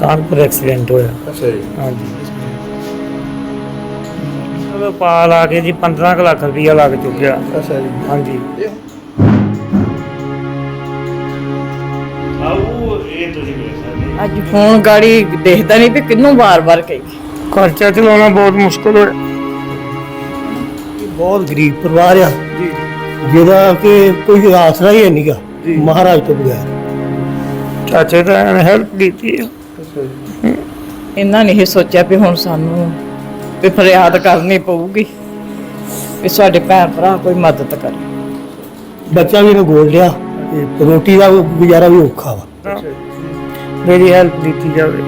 Kanpur accident ਹੋਇਆ। ਅੱਛਾ ਜੀ। ਹਾਂਜੀ। ਉਹ ਪਾ ਲਾ ਕੇ ਜੀ 15 ਕੁ ਲੱਖ ਰੁਪਈਆ ਲੱਗ ਚੁੱਕਿਆ। ਅੱਛਾ ਜੀ। ਹਾਂਜੀ। ਇਹ ਤੁਸੀਂ ਅੱਜ ਫੋਨ ਗਾੜੀ ਦੇਖਦਾ ਨਹੀਂ ਵੀ ਕਿੰਨੂੰ ਵਾਰ-ਵਾਰ ਕਹੀ। ਖਰਚਾ ਚਲਾਉਣਾ ਬਹੁਤ ਮੁਸ਼ਕਲ ਹੋਇਆ। ਬਹੁਤ ਗਰੀਬ ਪਰਿਵਾਰ ਆ। ਜਿਹਦਾ ਕਿ ਕੋਈ ਆਸਰਾ ਹੀ ਨਹੀਂਗਾ ਮਹਾਰਾਜ ਤੋਂ ਬਗੈਰ। ਚਾਚੇ ਦਾ ਹੈਲਪ ਕੀਤੀ ਆ। ਜੀ ਇਹਨਾਂ ਨੇ ਇਹ ਸੋਚਿਆ ਵੀ ਹੁਣ ਸਾਨੂੰ ਵੀ ਫਰਿਆਦ ਕਰਨੀ ਪਊਗੀ ਵੀ ਸਾਡੇ ਭੈਣ ਭਰਾ ਕੋਈ ਮਦਦ ਕਰੇ। ਬੱਚਾ ਵੀ ਇਹਨੂੰ ਗੋਲ ਲਿਆ ਤੇ ਰੋਟੀ ਦਾ ਗੁਜ਼ਾਰਾ ਵੀ ਔਖਾ ਵਾ। ਮੇਰੀ ਹੈਲਪ ਕੀਤੀ ਜਾਵੇ।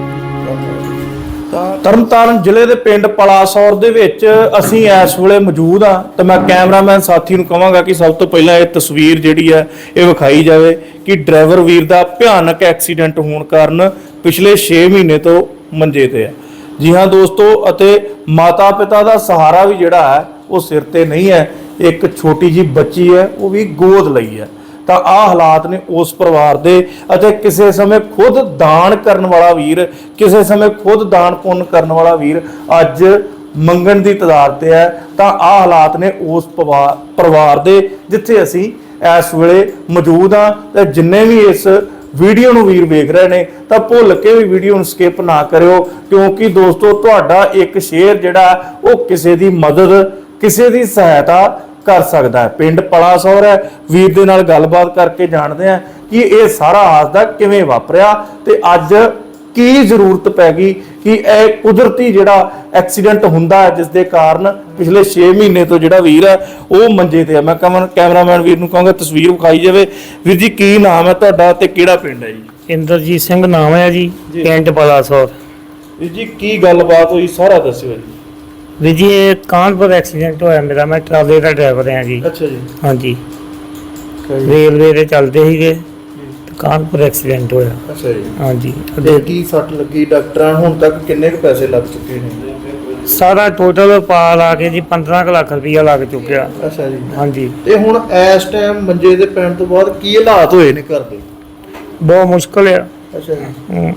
ਤਰਨਤਾਰਨ ਜ਼ਿਲ੍ਹੇ ਦੇ ਪਿੰਡ ਪਲਾਸੌਰ ਦੇ ਵਿੱਚ ਅਸੀਂ ਇਸ ਵੇਲੇ ਮੌਜੂਦ ਆ ਤੇ ਮੈਂ ਕੈਮਰਾਮੈਨ ਸਾਥੀ ਨੂੰ ਕਹਾਂਗਾ ਕਿ ਸਭ ਤੋਂ ਪਹਿਲਾਂ ਇਹ ਤਸਵੀਰ ਜਿਹੜੀ ਹੈ ਇਹ ਵਿਖਾਈ ਜਾਵੇ ਕਿ ਡਰਾਈਵਰ ਵੀਰ ਦਾ ਭਿਆਨਕ ਐਕਸੀਡੈਂਟ ਹੋਣ ਕਾਰਨ ਪਿਛਲੇ 6 ਮਹੀਨੇ ਤੋਂ ਮੰਜੇ ਤੇ ਹੈ ਜੀ ਹਾਂ ਦੋਸਤੋ, ਅਤੇ ਮਾਤਾ ਪਿਤਾ ਦਾ ਸਹਾਰਾ ਵੀ ਜਿਹੜਾ ਹੈ, ਉਹ ਸਿਰ ਤੇ ਨਹੀਂ ਹੈ। ਇੱਕ ਛੋਟੀ ਜੀ ਬੱਚੀ ਹੈ, ਉਹ ਵੀ ਗੋਦ ਲਈ ਹੈ। ਤਾਂ ਆਹ ਹਾਲਾਤ ਨੇ ਉਸ ਪਰਿਵਾਰ ਦੇ, ਅਤੇ ਕਿਸੇ ਸਮੇਂ ਖੁਦ ਦਾਨ ਕਰਨ ਵਾਲਾ ਵੀਰ, ਕਿਸੇ ਸਮੇਂ ਖੁਦ ਦਾਨ ਪੁੰਨ ਕਰਨ ਵਾਲਾ ਵੀਰ ਅੱਜ ਮੰਗਣ ਦੀ ਤਦਾਦ ਤੇ ਹੈ। ਤਾਂ ਆਹ ਹਾਲਾਤ ਨੇ ਉਸ ਪਵਾ- ਪਰਿਵਾਰ ਦੇ, ਜਿੱਥੇ ਅਸੀਂ ਇਸ ਵੇਲੇ ਮੌਜੂਦ ਆ ਤੇ ਜਿੰਨੇ ਵੀ ਇਸ ਵੀਡੀਓ ਨੂੰ ਵੀਰ ਵੇਖ ਰਹੇ ਨੇ, ਤਾਂ ਭੁੱਲ ਕੇ ਵੀ ਵੀਡੀਓ ਨੂੰ ਸਕਿਪ ਨਾ ਕਰਿਓ, ਕਿਉਂਕਿ ਦੋਸਤੋ ਤੁਹਾਡਾ ਇੱਕ ਸ਼ੇਅਰ ਜਿਹੜਾ, ਉਹ ਕਿਸੇ ਦੀ ਮਦਦ, ਕਿਸੇ ਦੀ ਸਹਾਇਤਾ ਕਰ ਸਕਦਾ ਹੈ। ਪਿੰਡ ਪਲਾਸੌਰ ਹੈ। ਵੀਰ ਦੇ ਨਾਲ ਗੱਲਬਾਤ ਕਰਕੇ ਜਾਣਦੇ ਆ ਕਿ ਇਹ ਸਾਰਾ ਹਾਦਸਾ ਕਿਵੇਂ ਵਾਪਰਿਆ ਤੇ ਅੱਜ ਕੀ ਜ਼ਰੂਰਤ ਪੈ ਗਈ ਕਿ ਇਹ ਕੁਦਰਤੀ ਜਿਹੜਾ ਐਕਸੀਡੈਂਟ ਹੁੰਦਾ ਹੈ ਜਿਸ ਦੇ ਕਾਰਨ ਪਿਛਲੇ 6 ਮਹੀਨੇ ਤੋਂ ਜਿਹੜਾ ਵੀਰ ਹੈ ਉਹ ਮੰਜੇ ਤੇ ਹੈ। ਮੈਂ ਕਮਨ ਕੈਮਰਾਮੈਨ ਵੀਰ ਨੂੰ ਕਹਾਂਗਾ ਤਸਵੀਰ ਵਿਖਾਈ ਜਾਵੇ। ਵੀਰ ਜੀ ਕੀ ਨਾਮ ਹੈ ਤੁਹਾਡਾ ਤੇ ਕਿਹੜਾ ਪਿੰਡ ਹੈ ਜੀ? ਇੰਦਰਜੀਤ ਸਿੰਘ ਨਾਮ ਹੈ ਜੀ ਪਿੰਡ ਬਲਾਸੌਰ। ਵੀਰ ਜੀ ਕੀ ਗੱਲਬਾਤ ਹੋਈ? ਸਾਰਾ ਦੱਸਿਓ ਜੀ। ਵੀ ਜੀ ਇਹ ਕਾਨਪੁਰ ਐਕਸੀਡੈਂਟ ਹੋਇਆ ਮੇਰਾ। ਮੈਂ ਟਰਾਲੇ ਦਾ ਡਰਾਈਵਰ ਹਾਂ ਜੀ। ਅੱਛਾ ਜੀ। ਹਾਂਜੀ। ਰੇਲਵੇ ਦੇ ਚੱਲਦੇ ਸੀਗੇ। ਕਾਨਪੁਰ ਐਕਸੀਡੈਂਟ ਹੋਇਆ। ਅੱਛਾ ਜੀ। ਹਾਂਜੀ। ਤੇ ਕੀ ਸੱਟ ਲੱਗੀ ਡਾਕਟਰਾਂ ਹੁਣ ਤੱਕ ਕਿੰਨੇ ਕੁ ਪੈਸੇ ਲੱਗ ਚੁੱਕੇ ਨੇ? ਸਾਰਾ ਟੋਟਲ ਪਾ ਲਾ ਕੇ ਜੀ 15 ਕੁ ਲੱਖ ਰੁਪਈਆ ਲੱਗ ਚੁੱਕਿਆ। ਅੱਛਾ ਜੀ। ਹਾਂਜੀ। ਤੇ ਹੁਣ ਇਸ ਟਾਈਮ ਮੰਜੇ ਦੇ ਪੈਣ ਤੋਂ ਬਾਅਦ ਕੀ ਹਾਲਾਤ ਹੋਏ ਨੇ ਘਰ ਦੇ? ਬਹੁਤ ਮੁਸ਼ਕਲ ਆ। ਅੱਛਾ ਜੀ। ਹਮ।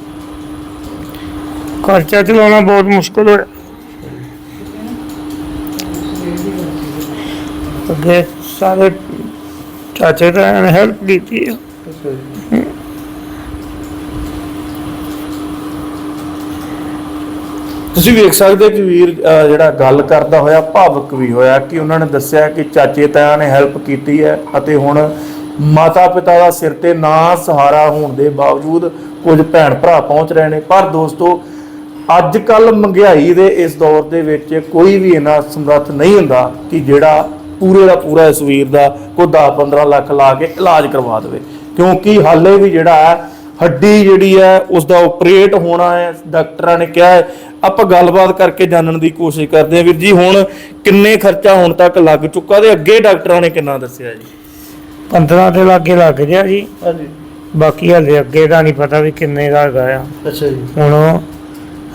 ਖਰਚਾ ਚਲਾਉਣਾ ਬਹੁਤ ਮੁਸ਼ਕਲ ਹੋਇਆ। ਅੱਗੇ ਸਾਰੇ ਚਾਚੇ ਦਾ ਹੈਲਪ ਕੀਤੀ ਆ। ਅੱਛਾ ਜੀ। ਤੁਸੀਂ ਵੇਖ ਸਕਦੇ ਹੋ ਕਿ ਵੀਰ ਅਹ, ਜਿਹੜਾ ਗੱਲ ਕਰਦਾ ਹੋਇਆ ਭਾਵਕ ਵੀ ਹੋਇਆ ਕਿ ਉਹਨਾਂ ਨੇ ਦੱਸਿਆ ਕਿ ਚਾਚੇ ਤਾਇਆ ਨੇ ਹੈਲਪ ਕੀਤੀ ਹੈ ਅਤੇ ਹੁਣ ਮਾਤਾ ਪਿਤਾ ਦਾ ਸਿਰ ਤੇ ਨਾ ਸਹਾਰਾ ਹੋਣ ਦੇ ਬਾਵਜੂਦ ਕੁਝ ਭੈਣ ਭਰਾ ਪਹੁੰਚ ਰਹੇ ਨੇ। ਪਰ ਦੋਸਤੋ ਅੱਜ ਕੱਲ ਮਹਿੰਗਾਈ ਦੇ ਇਸ ਦੌਰ ਦੇ ਵਿੱਚ ਕੋਈ ਵੀ ਇਹਨਾਂ ਸਮਰੱਥ ਨਹੀਂ ਹੁੰਦਾ ਕਿ ਜਿਹੜਾ ਪੂਰੇ ਦਾ ਪੂਰਾ ਇਸ ਵੀਰ ਦਾ ਕੋਈ 10 15 ਲੱਖ ਲਾ ਕੇ ਇਲਾਜ ਕਰਵਾ ਦੇਵੇ। ਕਿਉਂਕਿ ਹਾਲੇ ਵੀ ਜਿਹੜਾ ਹੈ ਹੱਡੀ ਜਿਹੜੀ ਹੈ ਉਸ ਦਾ ਆਪਰੇਟ ਹੋਣਾ ਹੈ। ਡਾਕਟਰਾਂ ਨੇ ਕਿਹਾ ਹੈ ਆਪਾਂ ਗੱਲਬਾਤ ਕਰਕੇ ਜਾਣਨ ਦੀ ਕੋਸ਼ਿਸ਼ ਕਰਦੇ ਹਾਂ। ਵੀਰ ਜੀ ਹੁਣ ਕਿੰਨੇ ਖਰਚਾ ਹੁਣ ਤੱਕ ਲੱਗ ਚੁੱਕਾ ਤੇ ਅੱਗੇ ਡਾਕਟਰਾਂ ਨੇ ਕਿੰਨਾ ਦੱਸਿਆ ਜੀ? 15 ਦੇ ਲਾਗੇ ਲੱਗ ਗਿਆ ਜੀ। ਹਾਂਜੀ। ਬਾਕੀ ਹਲੇ ਅੱਗੇ ਦਾ ਨਹੀਂ ਪਤਾ ਵੀ ਕਿੰਨੇ ਦਾ ਹੈਗਾ ਆ। ਅੱਛਾ ਜੀ। ਹੁਣ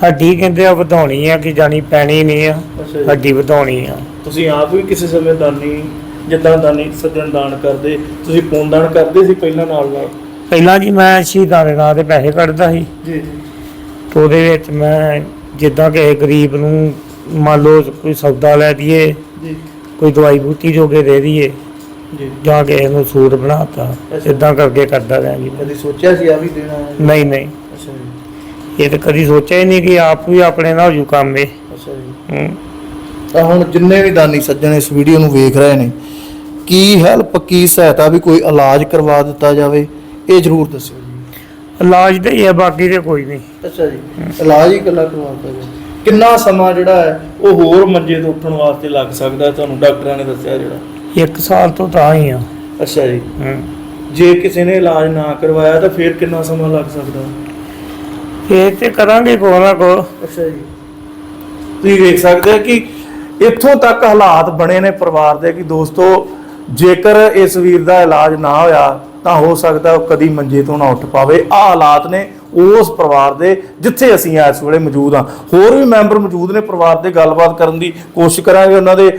ਹੱਡੀ ਕਹਿੰਦੇ ਆ ਵਧਾਉਣੀ ਆ ਕਿ ਜਾਣੀ ਪੈਣੀ ਨਹੀਂ ਆ ਅੱਛਾ ਜੀ। ਹੱਡੀ ਵਧਾਉਣੀ ਆ। ਤੁਸੀਂ ਆਪ ਵੀ ਕਿਸੇ ਸਮੇਂ ਦਾਨੀ ਜਿੱਦਾਂ ਦਾਨੀ ਸੱਜਣ ਦਾਨ ਕਰਦੇ ਤੁਸੀਂ ਪੁੰਨ ਦਾਨ ਕਰਦੇ ਸੀ ਪਹਿਲਾਂ ਨਾਲ ਨਾਲ? ਪਹਿਲਾਂ ਜੀ ਮੈਂ ਸ਼ਹੀਦਾਂ ਦੇ ਨਾਂ ਤੇ ਪੈਸੇ ਕੱਢਦਾ ਸੀ। ਜੀ ਜੀ। ਤੇ ਉਹਦੇ ਵਿੱਚ ਮੈਂ ਜਿੱਦਾਂ ਕਿਸੇ ਗਰੀਬ ਨੂੰ ਮੰਨ ਲਓ ਕੋਈ ਸੌਦਾ ਲੈ ਦਈਏ ਜੀ। ਕੋਈ ਦਵਾਈ ਬੂਟੀ ਜੋਗੇ ਦੇ ਦਈਏ ਜੀ। ਜਾਂ ਕਿਸੇ ਨੂੰ ਸੂਟ ਬਣਾਤਾ ਅੱਛਾ। ਇਦਾਂ ਕਰਕੇ ਕਰਦਾ ਰਿਹਾ ਜੀ। ਮੈਂ। ਕਦੀ ਸੋਚਿਆ ਸੀ ਆ ਵੀ ਦੇਣਾ? ਹੈ ਨਹੀਂ ਨਹੀਂ। ਅੱਛਾ ਜੀ। ਇਹ ਤਾਂ ਕਦੀ ਸੋਚਿਆ ਹੀ ਨਹੀਂ ਕਿ ਆਪ ਵੀ ਆਪਣੇ ਨਾਲ ਹੋ ਜੂ ਕੰਮ ਇਹ। ਅੱਛਾ ਜੀ। ਹੂੰ। ਤਾਂ ਹੁਣ ਜਿੰਨੇ ਵੀ ਦਾਨੀ ਸੱਜਣ ਇਸ ਵੀਡੀਓ ਨੂੰ ਵੇਖ ਰਹੇ ਨੇ ਕੀ ਹੈਲਪ ਕੀ ਸਹਾਇਤਾ ਵੀ ਕੋਈ ਇਲਾਜ ਕਰਵਾ ਦਿੱਤਾ ਜਾਵੇ ਇਹ ਜ਼ਰੂਰ ਦੱਸਿਓ ਜੀ। ਇਲਾਜ ਦਾ ਹੀ ਹੈ ਬਾਕੀ ਤੇ ਕੋਈ ਨਹੀਂ। ਅੱਛਾ ਜੀ ਇਲਾਜ ਹੀ ਇਕੱਲਾ ਕਰਵਾ ਦਿੱਤਾ ਜਾਵੇ ਕਿੰਨਾ ਸਮਾਂ ਜਿਹੜਾ ਹੈ ਉਹ ਹੋਰ ਮੰਜੇ ਤੋਂ ਉੱਠਣ ਵਾਸਤੇ ਲੱਗ ਸਕਦਾ ਹੈ? ਤੁਹਾਨੂੰ ਡਾਕਟਰਾਂ ਨੇ ਦੱਸਿਆ ਜਿਹੜਾ। ਇੱਕ ਸਾਲ ਤੋਂ ਤਾਂ ਹੀ ਆ। ਅੱਛਾ ਜੀ। ਹੂੰ। ਜੇ ਕਿਸੇ ਨੇ ਇਲਾਜ ਨਾ ਕਰਵਾਇਆ ਤਾਂ ਫਿਰ ਕਿੰਨਾ ਸਮਾਂ ਲੱਗ ਸਕਦਾ? ਇਹ ਤੇ ਕਰਾਂਗੇ ਕੋ ਨਾ ਕੋ ਅੱਛਾ ਜੀ। ਤੁਸੀਂ ਵੇਖ ਸਕਦੇ ਹੋ ਕਿ ਇੱਥੋਂ ਤੱਕ ਹਾਲਾਤ ਬਣੇ ਨੇ ਪਰਿਵਾਰ ਦੇ ਕਿ ਦੋਸਤੋ ਜੇਕਰ ਇਸ ਵੀਰ ਦਾ ਇਲਾਜ ਨਾ ਹੋਇਆ ਤਾਂ ਹੋ ਸਕਦਾ ਉਹ ਕਦੀ ਮੰਜੇ ਤੋਂ ਨਾ ਉੱਠ ਪਾਵੇ। ਆ ਹਾਲਾਤ ਨੇ ਉਸ ਪਰਿਵਾਰ ਦੇ ਜਿੱਥੇ ਅਸੀਂ ਇਸ ਵੇਲੇ ਮੌਜੂਦ ਹਾਂ। ਹੋਰ ਵੀ ਮੈਂਬਰ ਮੌਜੂਦ ਨੇ ਪਰਿਵਾਰ ਦੇ ਗੱਲਬਾਤ ਕਰਨ ਦੀ ਕੋਸ਼ਿਸ਼ ਕਰਾਂਗੇ। ਉਹਨਾਂ ਦੇ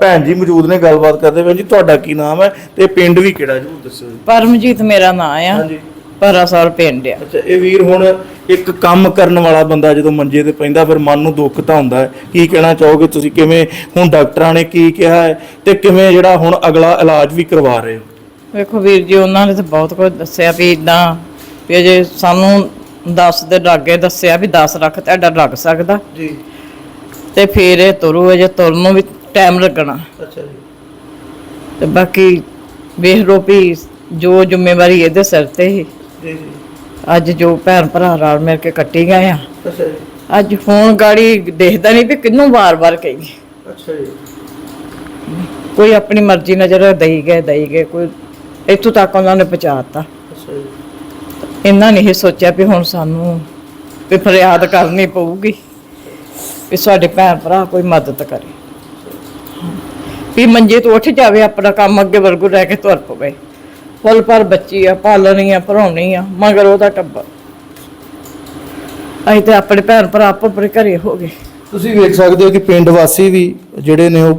ਭੈਣ ਜੀ ਮੌਜੂਦ ਨੇ ਗੱਲਬਾਤ ਕਰਦੇ ਭੈਣ ਜੀ ਤੁਹਾਡਾ ਕੀ ਨਾਮ ਹੈ ਤੇ ਪਿੰਡ ਵੀ ਕਿਹੜਾ ਜਰੂਰ ਦੱਸਿਓ ਜੀ। ਪਰਮਜੀਤ ਮੇਰਾ ਨਾਂ ਆ। ਹਾਂਜੀ। ਪਰਾਸੌਰ ਪਿੰਡ ਆ। ਅੱਛਾ ਇਹ ਵੀਰ ਹੁਣ ਇੱਕ ਕੰਮ ਕਰਨ ਵਾਲਾ ਬੰਦਾ ਜਦੋਂ ਮੰਜੇ ਤੇ ਪੈਂਦਾ ਫਿਰ ਮਨ ਨੂੰ ਦੁੱਖ ਤਾਂ ਹੁੰਦਾ ਹੈ। ਕੀ ਕਹਿਣਾ ਚਾਹੋਗੇ ਤੁਸੀਂ? ਕਿਵੇਂ ਹੁਣ ਡਾਕਟਰਾਂ ਨੇ ਕੀ ਕਿਹਾ ਹੈ ਤੇ ਕਿਵੇਂ ਜਿਹੜਾ ਹੁਣ ਅਗਲਾ ਇਲਾਜ ਵੀ ਕਰਵਾ ਰਹੇ ਹੋ? ਵੇਖੋ ਵੀਰ ਜੀ ਉਹਨਾਂ ਨੇ ਤਾਂ ਬਹੁਤ ਕੁਝ ਦੱਸਿਆ ਵੀ ਇਦਾਂ ਵੀ ਅਜੇ ਸਾਨੂੰ 10 ਦੇ ਲਾਗੇ ਦੱਸਿਆ ਵੀ 10 ਲੱਖ ਤੁਹਾਡਾ ਲੱਗ ਸਕਦਾ। ਜੀ। ਤੇ ਫਿਰ ਇਹ ਤੁਰੂ ਅਜੇ ਤੁਰਨ ਨੂੰ ਵੀ ਟਾਈਮ ਲੱਗਣਾ। ਅੱਛਾ ਜੀ। ਤੇ ਬਾਕੀ ਵੇਖ ਵੀ ਜੋ ਜ਼ਿੰਮੇਵਾਰੀ ਇਹਦੇ ਸਿਰ ਤੇ ਜੀ ਜੀ। ਅੱਜ ਜੋ ਭੈਣ ਭਰਾ ਰਲ ਮਿਲ ਕੇ ਕੱਟੀ ਗਏ ਆ। ਅੱਛਾ ਜੀ। ਅੱਜ ਫੋਨ ਗਾੜੀ ਦੇਖਦਾ ਨਹੀਂ ਵੀ ਕਿੰਨੂੰ ਵਾਰ-ਵਾਰ ਅੱਛਾ ਜੀ। ਕੋਈ ਆਪਣੀ ਮਰਜ਼ੀ ਨਾਲ ਜਿਹੜਾ ਦਈ ਗਏ ਦਈ ਗਏ ਕੋਈ ਇੱਥੋਂ ਤੱਕ ਉਹਨਾਂ ਨੇ ਪਹੁੰਚਾਤਾ। ਇਹਨਾਂ ਨੇ ਇਹ ਸੋਚਿਆ ਵੀ ਹੁਣ ਸਾਨੂੰ ਵੀ ਫਰਿਆਦ ਕਰਨੀ ਪਊਗੀ, ਵੀ ਸਾਡੇ ਭੈਣ ਭਰਾ ਕੋਈ ਮਦਦ ਕਰੇ। ਵੀ ਮੰਜੇ ਤੋਂ ਉੱਠ ਜਾਵੇ, ਆਪਣਾ ਕੰਮ ਅੱਗੇ ਵਰਗੂ ਰਹਿ ਕੇ ਤੁਰ ਪਵੇ। ਫੁੱਲ ਪਰ ਬੱਚੀ ਆ, ਪਾਲਣੀ ਆ ਭਰਾਉਣੀ ਆ, ਮਗਰ ਉਹਦਾ ਟੱਬਰ। ਅਸੀਂ ਤੇ ਆਪਣੇ ਭੈਣ ਭਰਾ ਆਪੋ ਆਪਣੇ ਘਰੇ ਹੋ ਗਏ। ਤੁਸੀਂ ਵੇਖ ਸਕਦੇ ਹੋ ਕਿ ਪਿੰਡ ਵਾਸੀ ਵੀ ਜਿਹੜੇ ਨੇ ਉਹ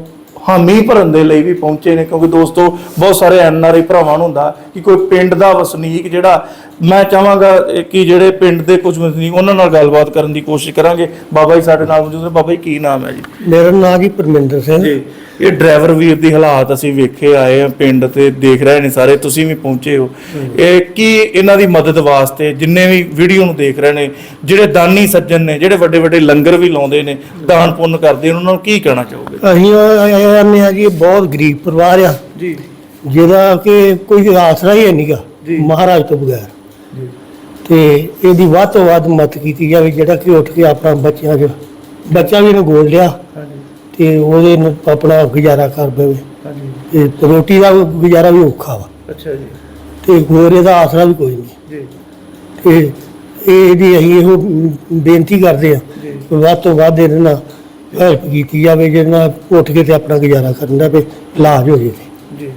ਹਾਮੀ ਭਰਨ ਦੇ ਲਈ ਵੀ ਪਹੁੰਚੇ ਨੇ ਕਿਉਂਕਿ ਦੋਸਤੋ ਬਹੁਤ ਸਾਰੇ ਐਨਆਰਆਈ ਭਰਾਵਾਂ ਨੂੰ ਹੁੰਦਾ ਕਿ ਕੋਈ ਪਿੰਡ ਦਾ ਵਸਨੀਕ ਜਿਹੜਾ ਮੈਂ ਚਾਹਾਂਗਾ ਕਿ ਜਿਹੜੇ ਪਿੰਡ ਦੇ ਕੁਝ ਵਸਨੀਕ ਉਹਨਾਂ ਨਾਲ ਗੱਲਬਾਤ ਕਰਨ ਦੀ ਕੋਸ਼ਿਸ਼ ਕਰਾਂਗੇ। ਬਾਬਾ ਜੀ ਸਾਡੇ ਨਾਲ ਮੌਜੂਦ ਨੇ। ਬਾਬਾ ਜੀ ਕੀ ਨਾਮ ਹੈ ਜੀ? ਮੇਰਾ ਨਾਮ ਜੀ ਪਰਮਿੰਦਰ ਸਿੰਘ। ਜੀ। ਇਹ ਡਰਾਈਵਰ ਵੀਰ ਦੀ ਹਾਲਾਤ ਅਸੀਂ ਵੇਖੇ ਆਏ ਆ ਪਿੰਡ ਤੇ ਦੇਖ ਰਹੇ ਨੇ ਸਾਰੇ ਤੁਸੀਂ ਵੀ ਪਹੁੰਚੇ ਹੋ। ਇਹ ਕੀ ਇਹਨਾਂ ਦੀ ਮਦਦ ਵਾਸਤੇ ਜਿੰਨੇ ਵੀ ਵੀਡੀਓ ਨੂੰ ਦੇਖ ਰਹੇ ਨੇ ਜਿਹੜੇ ਦਾਨੀ ਸੱਜਣ ਨੇ ਜਿਹੜੇ ਵੱਡੇ ਵੱਡੇ ਲੰਗਰ ਵੀ ਲਾਉਂਦੇ ਨੇ ਦਾਨ ਪੁੰਨ ਕਰਦੇ ਉਹਨਾਂ ਨੂੰ ਕੀ ਕਹਿਣਾ ਚਾਹੋਗੇ? ਅਸੀਂ ਆਨੇ ਆ ਜੀ ਇਹ ਬਹੁਤ ਗਰੀਬ ਪਰਿਵਾਰ ਆ। ਜੀ। ਜਿਹਦਾ ਕਿ ਕੋਈ ਆਸਰਾ ਹੀ ਨਹੀਂਗਾ ਜੀ। ਮਹਾਰਾਜ ਤੋਂ ਬਗੈਰ। ਤੇ ਇਹਦੀ ਵੱਧ ਤੋਂ ਵੱਧ ਮਦਦ ਕੀਤੀ ਜਾਵੇ ਜਿਹੜਾ ਕਿ ਉੱਠ ਕੇ ਆਪਣਾ ਬੱਚਿਆਂ ਦੇ ਬੱਚਾ ਵੀ ਇਹਨੂੰ ਗੋਲ ਲਿਆ। ਹਾਂਜੀ। ਤੇ ਉਹਦੇ ਨੂੰ ਆਪਣਾ ਗੁਜ਼ਾਰਾ ਕਰ ਦੇਵੇ। ਹਾਂਜੀ। ਤੇ ਰੋਟੀ ਦਾ ਗੁਜ਼ਾਰਾ ਵੀ ਔਖਾ ਵਾ। ਅੱਛਾ ਜੀ। ਤੇ ਹੋਰ ਇਹਦਾ ਆਸਰਾ ਵੀ ਕੋਈ ਨਹੀਂ। ਜੀ। ਤੇ ਇਹ ਇਹਦੀ ਅਸੀਂ ਇਹੋ ਬੇਨਤੀ ਕਰਦੇ ਆ ਜੀ। ਵੱਧ ਤੋਂ ਵੱਧ ਇਹਦੇ ਨਾਲ ਹੈਲਪ ਕੀਤੀ ਜਾਵੇ ਜਿਹਦੇ ਨਾਲ ਉੱਠ ਕੇ ਤੇ ਆਪਣਾ ਗੁਜ਼ਾਰਾ ਕਰਨ ਦਾ ਤੇ ਇਲਾਜ ਹੋ ਜਾਵੇ। ਜੀ।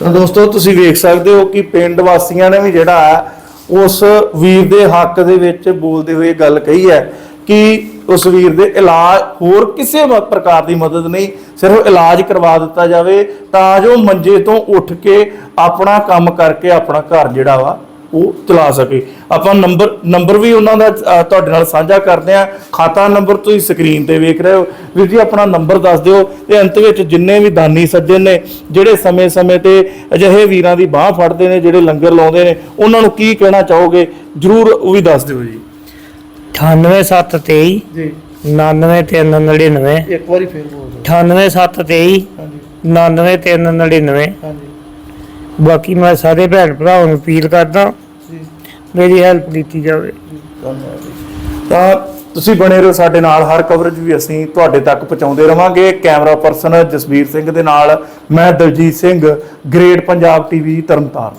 ਤਾਂ ਦੋਸਤੋ ਤੁਸੀਂ ਵੇਖ ਸਕਦੇ ਹੋ ਕਿ ਪਿੰਡ ਵਾਸੀਆਂ ਨੇ ਵੀ ਜਿਹੜਾ ਉਸ ਵੀਰ ਦੇ ਹੱਕ ਦੇ ਵਿੱਚ ਬੋਲਦੇ ਹੋਏ ਗੱਲ ਕਹੀ ਹੈ ਕਿ ਉਸ ਵੀਰ ਦੇ ਇਲਾਜ ਹੋਰ ਕਿਸੇ ਪ੍ਰਕਾਰ ਦੀ ਮਦਦ ਨਹੀਂ, ਸਿਰਫ ਇਲਾਜ ਕਰਵਾ ਦਿੱਤਾ ਜਾਵੇ ਤਾਂ ਜੋ ਮੰਜੇ ਤੋਂ ਉੱਠ ਕੇ ਆਪਣਾ ਕੰਮ ਕਰਕੇ ਆਪਣਾ ਘਰ ਜਿਹੜਾ ਵਾ, ਉਹ ਚਲਾ ਸਕੇ। ਆਪਾਂ ਨੰਬਰ ਨੰਬਰ ਵੀ ਉਹਨਾਂ ਦਾ ਤੁਹਾਡੇ ਨਾਲ ਸਾਂਝਾ ਕਰਦੇ ਆ ਖਾਤਾ ਨੰਬਰ ਤੁਸੀਂ ਸਕਰੀਨ ਤੇ ਵੇਖ ਰਹੇ ਹੋ। ਵੀਰ ਜੀ, ਆਪਣਾ ਨੰਬਰ ਦੱਸ ਦਿਓ ਤੇ ਅੰਤ ਵਿੱਚ ਜਿੰਨੇ ਵੀ ਦਾਨੀ ਸੱਜਣ ਨੇ, ਜਿਹੜੇ ਸਮੇਂ-ਸਮੇਂ ਤੇ ਅਜਿਹੇ ਵੀਰਾਂ ਦੀ ਬਾਹ ਫੜਦੇ ਨੇ, ਜਿਹੜੇ ਲੰਗਰ ਲਾਉਂਦੇ ਨੇ, ਉਹਨਾਂ ਨੂੰ ਕੀ ਕਹਿਣਾ ਚਾਹੋਗੇ, ਜਰੂਰ ਉਹ ਵੀ ਦੱਸ ਦਿਓ ਜੀ। 98723 ਜੀ। 99399 ਇੱਕ ਵਾਰੀ ਫੇਰ ਬੋਲ 98723 ਹਾਂਜੀ। 99399 ਹਾਂਜੀ। ਬਾਕੀ ਮੈਂ ਸਾਰੇ ਭੈਣ ਭਰਾਵਾਂ ਨੂੰ ਅਪੀਲ ਕਰਦਾ ਜੀ। ਮੇਰੀ ਹੈਲਪ ਕੀਤੀ ਜਾਵੇ। ਧੰਨਵਾਦ ਜੀ। ਤਾਂ ਤੁਸੀਂ ਬਣੇ ਰਹੋ ਸਾਡੇ ਨਾਲ ਹਰ ਕਵਰੇਜ ਵੀ ਅਸੀਂ ਤੁਹਾਡੇ ਤੱਕ ਪਹੁੰਚਾਉਂਦੇ ਰਵਾਂਗੇ। ਕੈਮਰਾ ਪਰਸਨ ਜਸਵੀਰ ਸਿੰਘ ਦੇ ਨਾਲ ਮੈਂ ਦਲਜੀਤ ਸਿੰਘ ਗ੍ਰੇਟ ਪੰਜਾਬ ਟੀਵੀ ਤਰਨਤਾਰਨ।